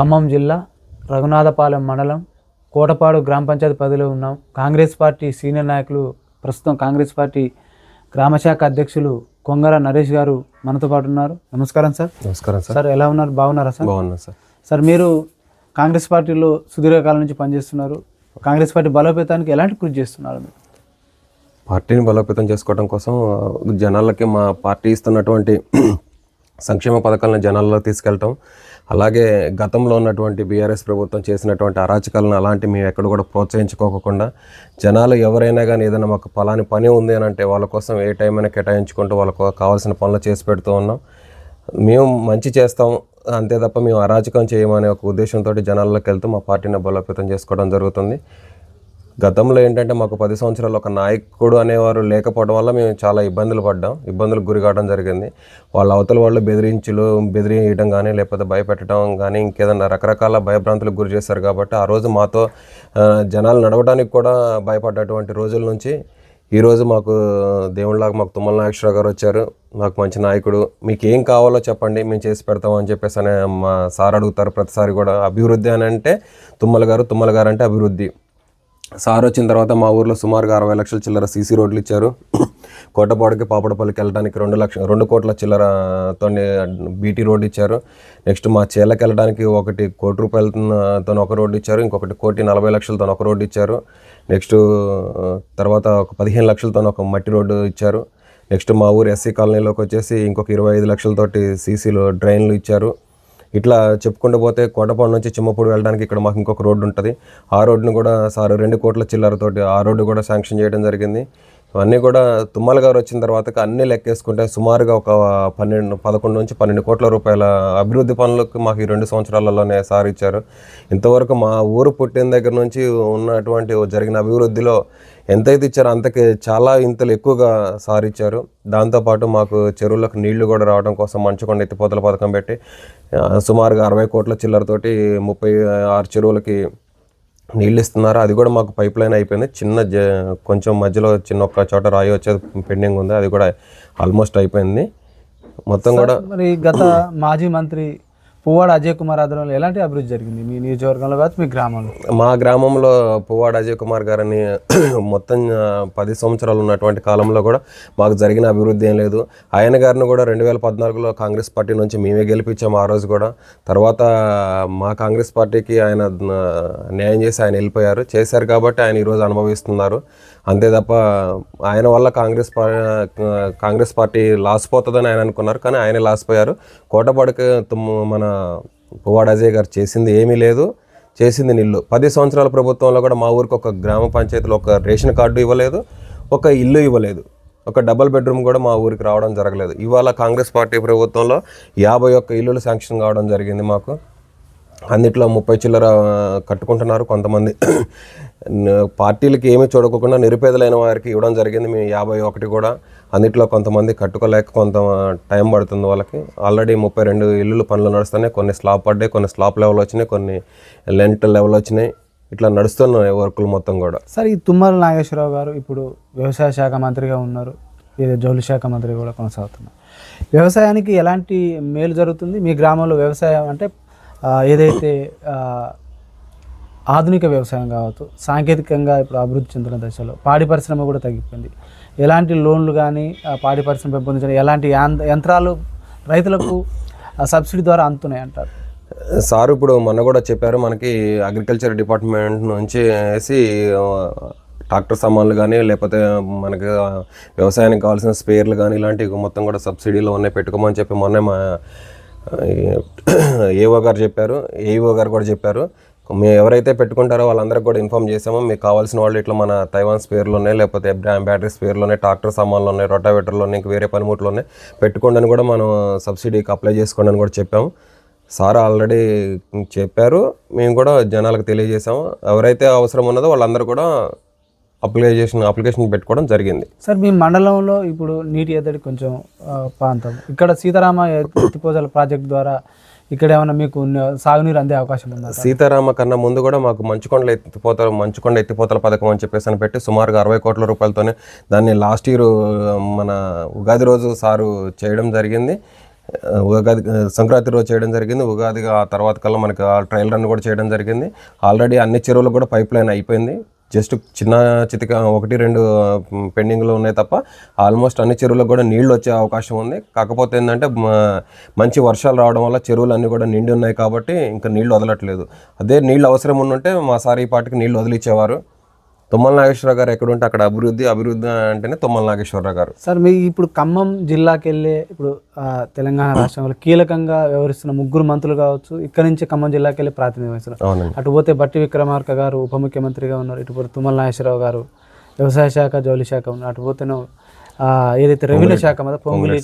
ఖమ్మం జిల్లా రఘునాథపాలెం మండలం కోటపాడు గ్రామ పంచాయతీ పరిధిలో ఉన్నాం. కాంగ్రెస్ పార్టీ సీనియర్ నాయకులు ప్రస్తుతం కాంగ్రెస్ పార్టీ గ్రామశాఖ అధ్యక్షులు కొంగర నరేష్ గారు మనతో పాటు ఉన్నారు. నమస్కారం సార్. నమస్కారం సార్. సార్ ఎలా ఉన్నారు? బాగున్నారా సార్? బాగున్నా సార్. సార్ మీరు కాంగ్రెస్ పార్టీలో సుదీర్ఘకాలం నుంచి పనిచేస్తున్నారు. కాంగ్రెస్ పార్టీ బలోపేతానికి ఎలాంటి కృషి చేస్తున్నారు పార్టీని బలోపేతం చేసుకోవడం కోసం జనాలకి మా పార్టీ ఇస్తున్నటువంటి సంక్షేమ పథకాలను జనాల్లో తీసుకెళ్ళటం అలాగే గతంలో ఉన్నటువంటి బీఆర్ఎస్ ప్రభుత్వం చేసినటువంటి అరాచకాలను అలాంటి మేము ఎక్కడ కూడా ప్రోత్సహించుకోకుండా జనాలు ఎవరైనా కానీ ఏదైనా మాకు పలాని పని ఉంది అని అంటే వాళ్ళ కోసం ఏ టైం అయినా కేటాయించుకుంటూ వాళ్ళకు కావాల్సిన పనులు చేసి పెడుతూ ఉన్నాం. మేము మంచి చేస్తాం అంతే తప్ప మేము అరాచకం చేయమనే ఒక ఉద్దేశంతో జనాల్లోకి వెళ్తూ మా పార్టీని బలోపేతం చేసుకోవడం జరుగుతుంది. గతంలో ఏంటంటే మాకు పది సంవత్సరాలు ఒక నాయకుడు అనేవారు లేకపోవడం వల్ల మేము చాలా ఇబ్బందులు పడ్డాం. ఇబ్బందులకు గురి కావడం జరిగింది. వాళ్ళ అవతల వాళ్ళు బెదిరించులు బెదిరియడం కానీ లేకపోతే భయపెట్టడం కానీ ఇంకేదన్నా రకరకాల భయభ్రాంతులకు గురి చేశారు కాబట్టి ఆ రోజు మాతో జనాలు నడవడానికి కూడా భయపడ్డటువంటి రోజుల నుంచి ఈరోజు మాకు దేవుళ్ళకి మాకు తుమ్మల నాగేశ్వరరావు గారు వచ్చారు. మాకు మంచి నాయకుడు. మీకు ఏం కావాలో చెప్పండి మేము చేసి పెడతాం అని చెప్పేసి అనే మా సార్ అడుగుతారు ప్రతిసారి కూడా. అభివృద్ధి అని అంటే తుమ్మల గారు తుమ్మల గారు అంటే అభివృద్ధి. సార్ వచ్చిన తర్వాత మా ఊర్లో సుమారుగా అరవై లక్షల చిల్లర సీసీ రోడ్లు ఇచ్చారు. కోటపాడుకి పాపడపల్లికి వెళ్ళడానికి రెండు లక్ష రెండు కోట్ల చిల్లరతో బీటీ రోడ్డు ఇచ్చారు. నెక్స్ట్ మా చేలకు వెళ్ళడానికి ఒకటి కోటి రూపాయలతో ఒక రోడ్డు ఇచ్చారు. ఇంకొకటి కోటి నలభై లక్షలతో ఒక రోడ్డు ఇచ్చారు. నెక్స్ట్ తర్వాత ఒక పదిహేను లక్షలతో ఒక మట్టి రోడ్డు ఇచ్చారు. నెక్స్ట్ మా ఊరు ఎస్సీ కాలనీలోకి వచ్చేసి ఇంకొక ఇరవై ఐదు లక్షలతోటి సీసీలు డ్రైన్లు ఇచ్చారు. ఇట్లా చెప్పుకుంటూ పోతే కోటపాడు నుంచి చిమ్మపూడి వెళ్ళడానికి ఇక్కడ మాకు ఇంకొక రోడ్డు ఉంటుంది. ఆ రోడ్డును కూడా సార్ రెండు కోట్ల చిల్లరతోటి ఆ రోడ్డు కూడా శాంక్షన్ చేయడం జరిగింది. అన్నీ కూడా తుమ్మల గారు వచ్చిన తర్వాత అన్నీ లెక్కేసుకుంటే సుమారుగా ఒక పన్నెండు పదకొండు నుంచి పన్నెండు కోట్ల రూపాయల అభివృద్ధి పనులకు మాకు ఈ రెండు సంవత్సరాలలోనే సార్ ఇచ్చారు ఇంతవరకు మా ఊరు పుట్టిన దగ్గర నుంచి ఉన్నటువంటి జరిగిన అభివృద్ధిలో ఎంతైతే ఇచ్చారో అంతకి చాలా ఇంతలు ఎక్కువగా సార్ ఇచ్చారు దాంతోపాటు మాకు చెరువులకు నీళ్ళు కూడా రావడం కోసం మంచుకొండ ఎత్తిపోతల పథకం పెట్టి సుమారుగా అరవై కోట్ల చిల్లరతోటి ముప్పై ఆరు చెరువులకి నీళ్ళు ఇస్తున్నారు అది కూడా మాకు పైప్ లైన్ అయిపోయింది. చిన్న కొంచెం మధ్యలో చిన్న ఒక్క చోట రాయి వచ్చేది పెండింగ్ ఉంది. అది కూడా ఆల్మోస్ట్ అయిపోయింది. మొత్తం కూడా మరి గత మాజీ మంత్రి పువ్వాడ అజయ్ కుమార్ ఆధ్వర్యంలో ఎలాంటి అభివృద్ధి జరిగింది? మీ నియోజకవర్గంలో కాదు మీ గ్రామంలో? మా గ్రామంలో పువ్వాడ అజయ్ కుమార్ గారని మొత్తం పది సంవత్సరాలు ఉన్నటువంటి కాలంలో కూడా మాకు జరిగిన అభివృద్ధి ఏం లేదు. ఆయన గారిని కూడా రెండు వేల పద్నాలుగులో కాంగ్రెస్ పార్టీ నుంచి మేమే గెలిపించాము ఆ రోజు కూడా. తర్వాత మా కాంగ్రెస్ పార్టీకి ఆయన న్యాయం చేసి ఆయన వెళ్ళిపోయారు. చేశారు కాబట్టి ఆయన ఈరోజు అనుభవిస్తున్నారు. అంతే తప్ప ఆయన వల్ల కాంగ్రెస్ కాంగ్రెస్ పార్టీ లాస్ పోతుందని ఆయన అనుకున్నారు కానీ ఆయన లాస్ పోయారు కోటపాడుకి తుమ్ము మన పువ్వాడ అజయ్ గారు చేసింది ఏమీ లేదు. చేసింది నిల్లు. పది సంవత్సరాల ప్రభుత్వంలో కూడా మా ఊరికి ఒక గ్రామ పంచాయతీలో ఒక రేషన్ కార్డు ఇవ్వలేదు ఒక ఇల్లు ఇవ్వలేదు ఒక డబల్ బెడ్రూమ్ కూడా మా ఊరికి రావడం జరగలేదు. ఇవాళ కాంగ్రెస్ పార్టీ ప్రభుత్వంలో యాభై ఒక్క ఇల్లులు శాంక్షన్ కావడం జరిగింది మాకు. అన్నిట్లో ముప్పై చిల్లర కట్టుకుంటున్నారు కొంతమంది. పార్టీలకి ఏమీ చూడకుండా నిరుపేదలైన వారికి ఇవ్వడం జరిగింది. మేము యాభై ఒకటి కూడా అన్నిట్లో కొంతమంది కట్టుకోలేక కొంత టైం పడుతుంది వాళ్ళకి. ఆల్రెడీ ముప్పై రెండు ఇల్లులు పనులు నడుస్తున్నాయి. కొన్ని స్లాబ్ పడ్డాయి కొన్ని స్లాబ్ లెవెల్ వచ్చినాయి కొన్ని లెంట్ లెవెల్ వచ్చినాయి. ఇట్లా నడుస్తున్నాయి వర్కులు మొత్తం కూడా. సార్ ఈ తుమ్మల నాగేశ్వరరావు గారు ఇప్పుడు వ్యవసాయ శాఖ మంత్రిగా ఉన్నారు. ఏదో జౌలి శాఖ మంత్రి కూడా కొనసాగుతున్నారు. వ్యవసాయానికి ఎలాంటి మేలు జరుగుతుంది? మీ గ్రామంలో వ్యవసాయం అంటే ఏదైతే ఆధునిక వ్యవసాయం కావచ్చు సాంకేతికంగా ఇప్పుడు అభివృద్ధి చెందిన దశలో పాడి పరిశ్రమ కూడా తగ్గిపోయింది. ఎలాంటి లోన్లు కానీ ఆ పాడి పరిశ్రమ పెంపొందించడం ఎలాంటి యంత్రాలు రైతులకు ఆ సబ్సిడీ ద్వారా అందుతున్నాయి అంటారు? సార్ ఇప్పుడు మొన్న కూడా చెప్పారు మనకి అగ్రికల్చర్ డిపార్ట్మెంట్ నుంచి వేసి ట్రాక్టర్ సామాన్లు కానీ లేకపోతే మనకి వ్యవసాయానికి కావాల్సిన స్పేర్లు కానీ ఇలాంటివి మొత్తం కూడా సబ్సిడీలో ఉన్నాయి పెట్టుకోమని చెప్పి మొన్నే మా ఏఓ గారు చెప్పారు ఏఈఓ గారు కూడా చెప్పారు. మేము ఎవరైతే పెట్టుకుంటారో వాళ్ళందరికీ కూడా ఇన్ఫామ్ చేసాము మీకు కావాల్సిన వాళ్ళు ఇట్లా మన తైవాన్ స్పేర్లు ఉన్నాయి లేకపోతే బ్రా- బ్యాటరీ స్పేర్లు ఉన్నాయి ట్రాక్టర్ సామాన్లు ఉన్నాయి రొటావేటర్లు ఉన్నాయి ఇంక వేరే పనిముట్లు ఉన్నాయి. పెట్టుకోండి అని కూడా మనం సబ్సిడీకి అప్లై చేసుకోండి అని కూడా చెప్పాము. సార్ ఆల్రెడీ చెప్పారు. మేము కూడా జనాలకు తెలియజేసాము ఎవరైతే అవసరం ఉన్నదో వాళ్ళందరూ కూడా అప్లికేషన్ అప్లికేషన్ పెట్టుకోవడం జరిగింది. సార్ మీ మండలంలో ఇప్పుడు నీటి ఎద్దడి కొంచెం ప్రాంతం. ఇక్కడ సీతారామ ఎత్తి- ఎత్తిపోతల ప్రాజెక్ట్ ద్వారా ఇక్కడ ఏమైనా మీకు సాగునీరు అందే అవకాశం ఉందా? సీతారామ కన్నా ముందు కూడా మాకు మంచుకొండల ఎత్తిపోతల మంచుకొండ ఎత్తిపోతల పథకం అని చెప్పేసి అని పెట్టి సుమారుగా అరవై కోట్ల రూపాయలతోనే దాన్ని లాస్ట్ ఇయర్ మన ఉగాది రోజు సారు చేయడం జరిగింది. ఉగాది సంక్రాంతి రోజు చేయడం జరిగింది. ఉగాది ఆ తర్వాత కల్లా మనకి ఆ ట్రయల్ రన్ కూడా చేయడం జరిగింది. ఆల్రెడీ అన్ని చెరువులకు కూడా పైప్ లైన్ అయిపోయింది. జస్ట్ చిన్న చితిక ఒకటి రెండు పెండింగ్లో ఉన్నాయి తప్ప ఆల్మోస్ట్ అన్ని చెరువులకు కూడా నీళ్ళు వచ్చే అవకాశం ఉంది. కాకపోతే ఏంటంటే మంచి వర్షాలు రావడం వల్ల చెరువులు అన్నీ కూడా నిండి ఉన్నాయి కాబట్టి ఇంకా నీళ్ళు వదలట్లేదు. అదే నీళ్ళు అవసరం ఉండుంటే మా సార్ ఈ పాటికి నీళ్ళు వదిలిచ్చేవారు. తుమ్మల నాగేశ్వరరావు గారు ఎక్కడుంటే అక్కడ అభివృద్ధి అభివృద్ధి అంటేనే తుమ్మల నాగేశ్వరరావు గారు. సార్ మీ ఇప్పుడు ఖమ్మం జిల్లాకి వెళ్ళే ఇప్పుడు తెలంగాణ రాష్ట్రంలో కీలకంగా వ్యవహరిస్తున్న ముగ్గురు మంత్రులు కావచ్చు ఇక్కడ నుంచి ఖమ్మం జిల్లాకి వెళ్ళి ప్రాతినిధ్యం వహిస్తున్నారు. అటు పోతే బట్టి విక్రమార్క గారు ఉప ముఖ్యమంత్రిగా ఉన్నారు ఇటు పోతే తుమ్మల నాగేశ్వరరావు గారు వ్యవసాయ శాఖ జౌలి శాఖ ఉన్నారు అటు పోతేనో ఏదైతే రెవెన్యూ శాఖ మీద పొంగులి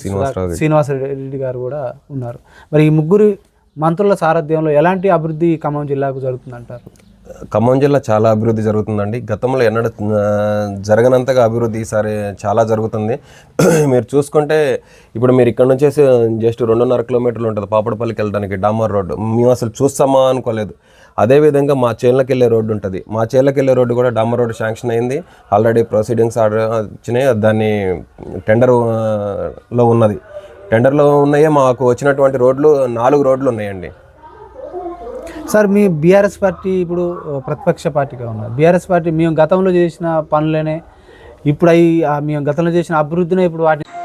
శ్రీనివాసరెడ్డి గారు కూడా ఉన్నారు. మరి ఈ ముగ్గురు మంత్రుల సారథ్యంలో ఎలాంటి అభివృద్ధి ఖమ్మం జిల్లాకు జరుగుతుందంటారు? ఖమ్మం జిల్లా చాలా అభివృద్ధి జరుగుతుందండి. గతంలో ఎన్నడ జరగనంతగా అభివృద్ధి ఈసారి చాలా జరుగుతుంది. మీరు చూసుకుంటే ఇప్పుడు మీరు ఇక్కడ నుంచి జస్ట్ రెండున్నర కిలోమీటర్లు ఉంటుంది పాపడపల్లికి వెళ్ళడానికి డామర్ రోడ్డు. మేము అసలు చూస్తామా అనుకోలేదు. అదేవిధంగా మా చేళ్ళకి వెళ్ళే రోడ్డు ఉంటుంది. మా చేళ్ళకి వెళ్ళే రోడ్డు కూడా డామర్ రోడ్డు శాంక్షన్ అయింది. ఆల్రెడీ ప్రొసీడింగ్స్ ఆర్డర్ వచ్చినాయి. దాన్ని టెండర్లో ఉన్నది. టెండర్లో ఉన్నాయే మాకు వచ్చినటువంటి రోడ్లు నాలుగు రోడ్లు ఉన్నాయండి. సార్ మీ బీఆర్ఎస్ పార్టీ ఇప్పుడు ప్రతిపక్ష పార్టీగా ఉన్నారు బీఆర్ఎస్ పార్టీ మేము గతంలో చేసిన పనులనే ఇప్పుడు అవి ఆ మేము గతంలో చేసిన అభివృద్ధినే ఇప్పుడు వాటిని